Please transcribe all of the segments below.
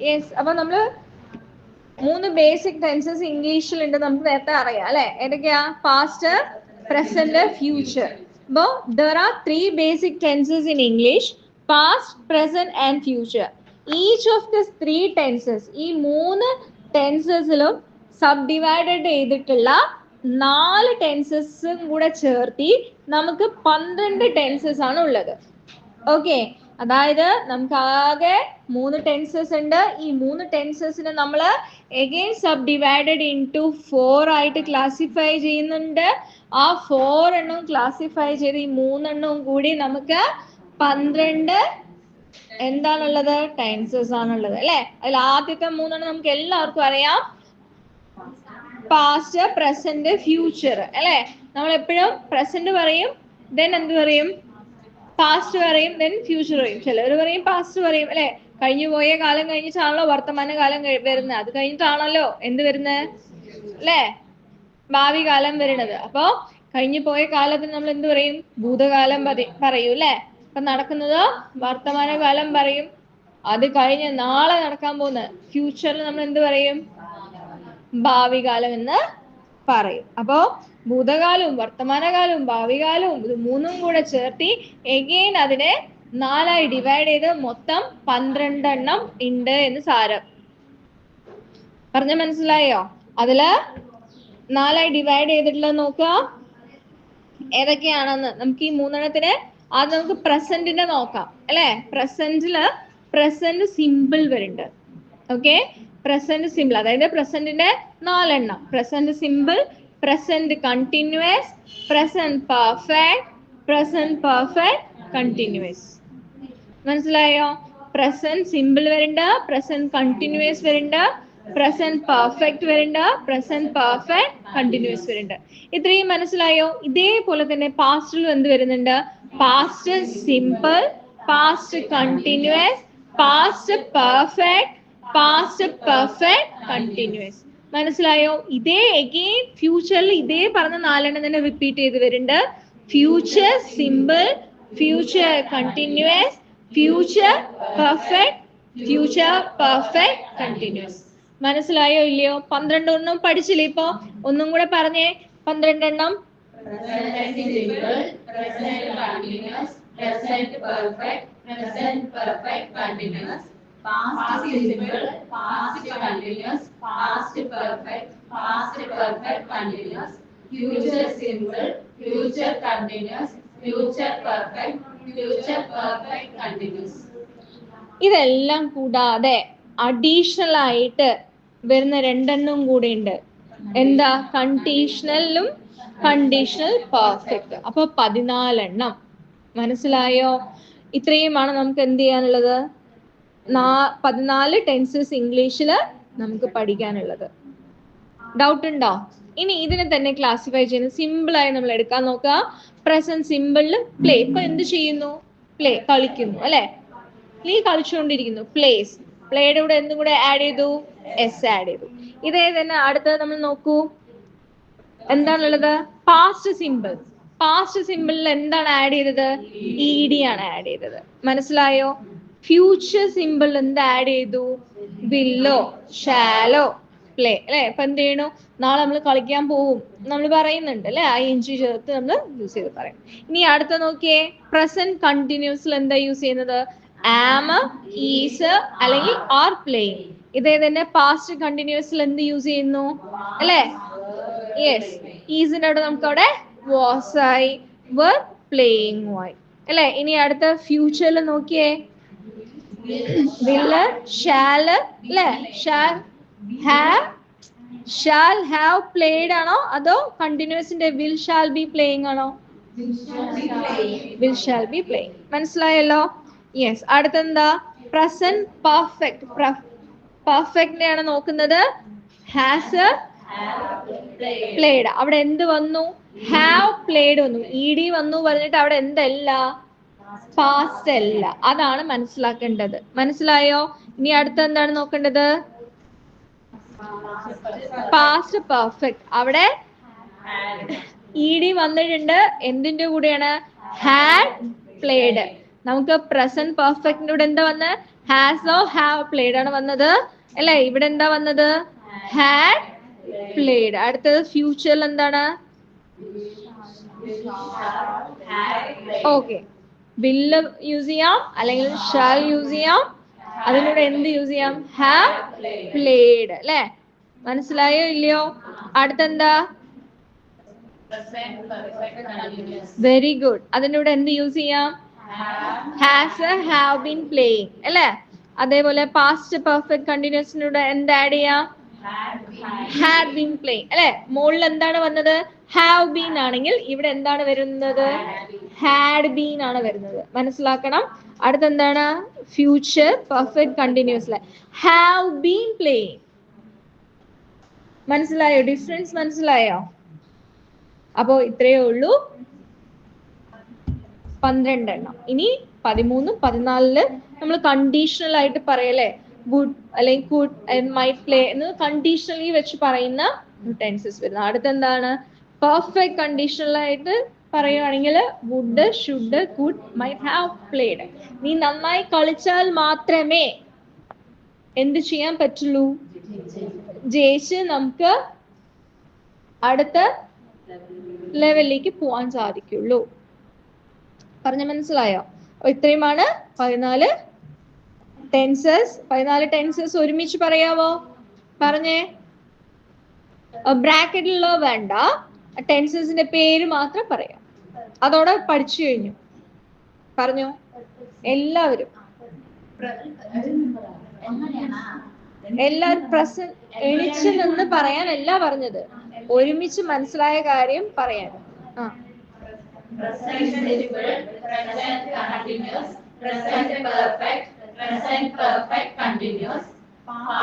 Yes അപ്പൊ നമ്മൾ മൂന്ന് ബേസിക് ടെൻസസ് ഇംഗ്ലീഷിലുണ്ട് നമുക്ക് നേരത്തെ അറിയാം അല്ലെ? ഏതൊക്കെയാ? പാസ്റ്റ് പ്രസന്റ് ഫ്യൂച്ചർ അപ്പോ there are three basic tenses in English past present and future each of this three tenses ഈ മൂന്ന് ടെൻസസിലും സബ് ഡിവൈഡഡ് ചെയ്തിട്ടുള്ള നാല് ടെൻസസും കൂടെ ചേർത്തി നമുക്ക് പന്ത്രണ്ട് ടെൻസസ് ആണ് ഉള്ളത്. ഓക്കെ അതായത് നമുക്ക് ആകെ മൂന്ന് ടെൻസസ് ഉണ്ട്. ഈ മൂന്ന് ടെൻസസിനെ നമ്മൾ again subdivided into four ആയിട്ട് ക്ലാസിഫൈ ചെയ്യുന്നുണ്ട്. ആ ഫോർ എണ്ണം ക്ലാസിഫൈ ചെയ്ത് ഈ മൂന്നെണ്ണവും കൂടി നമുക്ക് പന്ത്രണ്ട് എന്താണുള്ളത്? ടെൻസസ് ആണുള്ളത്. അല്ലെ? അതിൽ ആദ്യത്തെ മൂന്നെണ്ണം നമുക്ക് എല്ലാവർക്കും അറിയാം. പാസ്റ്റ് പ്രസന്റ് ഫ്യൂച്ചർ അല്ലെ? നമ്മൾ എപ്പോഴും പ്രസന്റ് പറയും ദെൻ എന്ത് പറയും? പാസ്റ്റ് പറയും ദെൻ ഫ്യൂച്ചർ പറയും ചിലർ പറയും പാസ്റ്റ് പറയും അല്ലെ? കഴിഞ്ഞു പോയ കാലം കഴിഞ്ഞിട്ടാണല്ലോ വർത്തമാന കാലം വരുന്നത്. അത് കഴിഞ്ഞിട്ടാണല്ലോ എന്ത് വരുന്നത്? അല്ലേ? ഭാവി കാലം വരുന്നത്. അപ്പോ കഴിഞ്ഞു പോയ കാലത്തിന് നമ്മൾ എന്ത് പറയും? ഭൂതകാലം പറയും അല്ലെ? അപ്പൊ നടക്കുന്നത് വർത്തമാന കാലം പറയും. അത് കഴിഞ്ഞ് നാളെ നടക്കാൻ പോകുന്ന ഫ്യൂച്ചറിൽ നമ്മൾ എന്ത് പറയും? ഭാവി കാലം എന്ന് പറയും. അപ്പോ ഭൂതകാലവും വർത്തമാനകാലവും ഭാവികാലവും ഇത് മൂന്നും കൂടെ ചേർത്തി എഗെയിൻ അതിനെ നാലായി ഡിവൈഡ് ചെയ്ത് മൊത്തം പന്ത്രണ്ടെണ്ണം ഉണ്ട് എന്ന് സാരം. പറഞ്ഞ മനസ്സിലായോ? അതിൽ നാലായി ഡിവൈഡ് ചെയ്തിട്ടുള്ളത് നോക്കുക. ഏതൊക്കെയാണെന്ന്? നമുക്ക് ഈ മൂന്നെണ്ണത്തിന് ആദ്യം നമുക്ക് പ്രസന്റിന്റെ നോക്കാം. അല്ലെ? പ്രസന്റിൽ പ്രസന്റ് സിമ്പിൾ വരുന്നുണ്ട്. ഓക്കെ പ്രസന്റ് സിമ്പിൾ അതായത് പ്രസന്റിന്റെ നാലെണ്ണം. Present simple present continuous present perfect present perfect continuous മനസ്സിലായോ? പ്രസന്റ് സിമ്പിൾ വരുന്നുണ്ട് പ്രസന്റ് കണ്ടിന്യൂസ് വരുന്നുണ്ട് പ്രസന്റ് പെർഫെക്റ്റ് വരുന്നുണ്ട് പ്രസന്റ് പെർഫെക്റ്റ് കണ്ടിന്യൂസ് വരുന്നുണ്ട് ഇത്രയും മനസ്സിലായോ? ഇതേപോലെ തന്നെ പാസ്റ്റിലും എന്ത് വരുന്നുണ്ട്? Past simple past continuous past perfect past perfect continuous മനസ്സിലായോ? ഇതേ എഗെയിൻ ഫ്യൂച്ചറിൽ ഇതേ പറഞ്ഞ നാലെണ്ണം തന്നെ റിപ്പീറ്റ് ചെയ്ത് വരുന്നുണ്ട്. Future simple future continuous future perfect future perfect continuous മനസ്സിലായോ ഇല്ലയോ? പന്ത്രണ്ടെണ്ണം പഠിച്ചില്ലേ ഇപ്പൊ? ഒന്നും കൂടെ പറഞ്ഞേ. പന്ത്രണ്ടെണ്ണം. Present perfect present perfect present past simple, past continuous, past perfect, past perfect continuous, future simple, future continuous, future perfect, future perfect continuous. ഇതെല്ലാം കൂടാതെ അഡീഷണൽ ആയിട്ട് വരുന്ന രണ്ടെണ്ണം കൂടെ ഉണ്ട് എന്താ കണ്ടീഷണലും കണ്ടീഷണൽ പെർഫെക്റ്റ് അപ്പൊ പതിനാലെണ്ണം മനസ്സിലായോ ഇത്രയുമാണ് നമുക്ക് എന്ത് ചെയ്യാനുള്ളത് പതിനാല് ടെൻസസ് ഇംഗ്ലീഷിൽ നമുക്ക് പഠിക്കാനുള്ളത്. ഡൗട്ട് ഉണ്ടോ? ഇനി ഇതിനെ തന്നെ ക്ലാസിഫൈ ചെയ്യുന്ന സിമ്പിൾ ആയി നമ്മൾ എടുക്കാൻ നോക്കുക. പ്രസന്റ് സിമ്പിളിൽ പ്ലേ ഇപ്പൊ എന്ത് ചെയ്യുന്നു? പ്ലേ കളിക്കുന്നു അല്ലെ? നീ കളിച്ചുകൊണ്ടിരിക്കുന്നു. പ്ലേസ് പ്ലേയുടെ കൂടെ എന്തും കൂടെ ആഡ് ചെയ്തു? എസ് ആഡ് ചെയ്തു. ഇതേ തന്നെ അടുത്തത് നമ്മൾ നോക്കൂ. എന്താണുള്ളത്? പാസ്റ്റ് സിമ്പിൾ പാസ്റ്റ് സിമ്പിളിൽ എന്താണ് ആഡ് ചെയ്തത്? ഇ ഡി ആണ് ആഡ് ചെയ്തത്. മനസ്സിലായോ? ഫ്യൂച്ചർ സിമ്പിൾ എന്ത് ആഡ് ചെയ്തു? വില്ലോ ഷാലോ പ്ലേ അല്ലെ? ഇപ്പൊ എന്ത് ചെയ്യണു? നാളെ നമ്മൾ കളിക്കാൻ പോവും. നമ്മൾ പറയുന്നുണ്ട് അല്ലെ? ഐ എൻ ജി ചേർത്ത് നമ്മൾ യൂസ് ചെയ്ത് പറയും. ഇനി അടുത്ത നോക്കിയേ. പ്രസന്റ് കണ്ടിന്യൂസിൽ എന്താ യൂസ് ചെയ്യുന്നത്? ആം ഈസ് അല്ലെങ്കിൽ ആർ പ്ലേയിങ് ഇതേ തന്നെ പാസ്റ്റ് കണ്ടിന്യൂസിൽ എന്ത് യൂസ് ചെയ്യുന്നു? അല്ലെ? യെസ് ഈസിന്റെ അവിടെ നമുക്ക് അവിടെ വാസ് ആയി. വർ പ്ലേയിങ് ആയി. അല്ലെ? ഇനി അടുത്ത ഫ്യൂച്ചറിൽ നോക്കിയേ. വില്ല് ഷാൽ അല്ലെ shall have shall have played ആണോ? അതോ കണ്ടിന്യൂസിന്റെ വിൽ ഷാൽ ബി പ്ലേയിങ് ആണോ? വിൽ ഷാൽ ബി പ്ലേയിങ് മനസ്സിലായല്ലോ? യെസ് അടുത്തെന്താ? പ്രസന്റ് പെർഫെക്റ്റ് പെർഫെക്റ്റിനെ ആണ് നോക്കുന്നത്. ഹാസ് പ്ലേഡ് അവിടെ എന്ത് വന്നു? ഹാവ് പ്ലേഡ് വന്നു. ഇ ഡി വന്നു. പറഞ്ഞിട്ട് അവിടെ എന്തല്ല? പാസ്റ്റ് അല്ല അതാണ് മനസ്സിലാക്കേണ്ടത്. മനസ്സിലായോ? ഇനി അടുത്ത എന്താണ് നോക്കേണ്ടത്? പാസ്റ്റ് പെർഫെക്റ്റ് അവിടെ ഇ ഡി വന്നിട്ടുണ്ട്. എന്തിന്റെ കൂടെയാണ്? ഹാഡ് പ്ലേഡ് നമുക്ക് പ്രസന്റ് പെർഫെക്റ്റിന്റെ കൂടെ എന്താ വന്ന്? ഹാസ് ഓ ഹാവ് പ്ലേഡ് ആണ് വന്നത്. അല്ലെ? ഇവിടെ എന്താ വന്നത്? ഹാഡ് പ്ലേഡ് അടുത്തത് ഫ്യൂച്ചറിൽ എന്താണ്? ഓക്കെ വില്ല് യൂസ് ചെയ്യാം അല്ലെങ്കിൽ ഷാൽ യൂസ് ചെയ്യാം. അതിലൂടെ എന്ത് യൂസ് ചെയ്യാം? ഹാവ് പ്ലേഡ് അല്ലെ? മനസ്സിലായോ ഇല്ലയോ? അടുത്തെന്താ. വെരി ഗുഡ് അതിന്റെ കൂടെ എന്ത് യൂസ് ചെയ്യാം? ഹാസ് ഹാവ് ബീൻ പ്ലേയിങ് അല്ലേ? അതേപോലെ പാസ്റ്റ് പെർഫെക്റ്റ് കണ്ടിന്യൂസിനൂടെ എന്ത് ആഡ് ചെയ്യാം. ഹാഡ് ബീൻ പ്ലേയിങ് അല്ലെ? മുകളിൽ എന്താണ് വന്നത്? ഹാവ് ബീൻ ആണെങ്കിൽ ഇവിടെ എന്താണ് വരുന്നത്? ഹാഡ് ബീൻ ആണ് വരുന്നത്. മനസ്സിലാക്കണം? അടുത്ത എന്താണ് future perfect continuous have been playing മനസ്സിലായോ? ഡിഫറൻസ് മനസ്സിലായോ? അപ്പോ ഇത്രയേ ഉള്ളൂ. പന്ത്രണ്ടെണ്ണം. ഇനി പതിമൂന്നും പതിനാലിൽ നമ്മൾ കണ്ടീഷണൽ ആയിട്ട് പറയല്ലേ? ഗുഡ് അല്ലെങ്കിൽ ഗുഡ് മൈ പ്ലേ എന്ന് കണ്ടീഷണലി വെച്ച് പറയുന്ന ടെൻസസ് വരുന്നത്. അടുത്തെന്താണ്? പെർഫെക്റ്റ് കണ്ടീഷനിലായിട്ട് പറയുവാണെങ്കിൽ would should could might have played നീ നന്നായി കളിച്ചാൽ മാത്രമേ എന്ത് ചെയ്യാൻ പറ്റുള്ളൂ? ജയിച്ച് നമുക്ക് അടുത്ത ലെവലിലേക്ക് പോവാൻ സാധിക്കുള്ളൂ. പറഞ്ഞ മനസ്സിലായോ? ഇത്രയുമാണ് പതിനാല് ടെൻസസ് പതിനാല് ടെൻസസ് ഒരുമിച്ച് പറയാവോ? പറഞ്ഞേ. ബ്രാക്കറ്റിലുള്ള വേണ്ട. ടെൻസസിന്റെ പേര് മാത്രം പറയാം. അതോടെ പഠിച്ചു കഴിഞ്ഞു. പറഞ്ഞു? എല്ലാവരും. എല്ലാവരും പ്രസന്റ് എണിച്ചു നിന്ന് പറയാനല്ല പറഞ്ഞത്. ഒരുമിച്ച് മനസ്സിലായ കാര്യം പറയാൻ. ആ.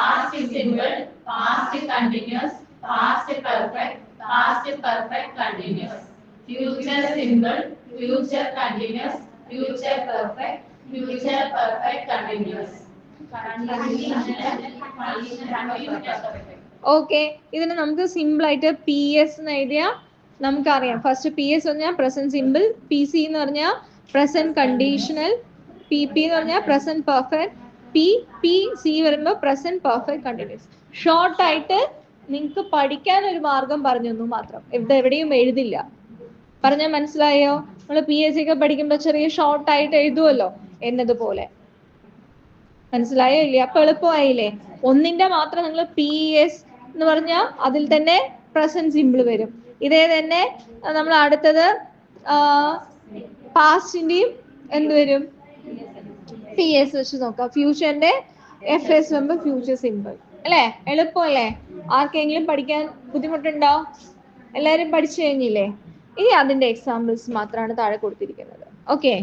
Past past present perfect continuous, past perfect continuous, future simple, future continuous, future perfect, future perfect continuous. Okay ഇതിന് നമുക്ക് സിമ്പിൾ ആയിട്ട് പി എസ് എന്ന് എഴുതിയാൽ നമുക്കറിയാം. ഫസ്റ്റ് പി എസ് പറഞ്ഞാൽ പ്രസന്റ് സിമ്പിൾ പി സി എന്ന് പറഞ്ഞാൽ പ്രസന്റ് കണ്ടീഷണൽ പി പി എന്ന് പറഞ്ഞാൽ present perfect P P C വരുമ്പോൾ പ്രസന്റ് പെർഫെക്റ്റ് കണ്ടിന്യൂസ് ഷോർട്ട് ആയിട്ട് നിങ്ങൾക്ക് പഠിക്കാൻ ഒരു മാർഗം പറഞ്ഞു തന്നു മാത്രം. ഇവിടെ എവിടെയും എഴുതില്ല. പറഞ്ഞാൽ മനസ്സിലായോ? നമ്മൾ പി എസ് സി ഒക്കെ പഠിക്കുമ്പോൾ ചെറിയ ഷോർട്ട് ആയിട്ട് എഴുതുമല്ലോ എന്നതുപോലെ. മനസ്സിലായോ ഇല്ലേ? അപ്പൊ എളുപ്പമായില്ലേ? ഒന്നിന്റെ മാത്രം നിങ്ങൾ പി എസ് എന്ന് പറഞ്ഞാൽ അതിൽ തന്നെ പ്രസന്റ് സിമ്പിൾ വരും. ഇതേ തന്നെ നമ്മൾ അടുത്തത് പാസ്റ്റിന്റെയും എന്ത് വരും? പി എസ് വെച്ച് നോക്കാം. ഫ്യൂച്ചറിന്റെ എഫ് എസ് വെമ്പ് ഫ്യൂച്ചർ സിമ്പിൾ അല്ലേ? എളുപ്പമല്ലേ? ആർക്കെങ്കിലും പഠിക്കാൻ ബുദ്ധിമുട്ടുണ്ടോ? എല്ലാവരും പഠിച്ചു കഴിഞ്ഞില്ലേ? ഇനി അതിന്റെ എക്സാമ്പിൾസ് മാത്രമാണ് താഴെ കൊടുത്തിരിക്കുന്നത്. ഓക്കെ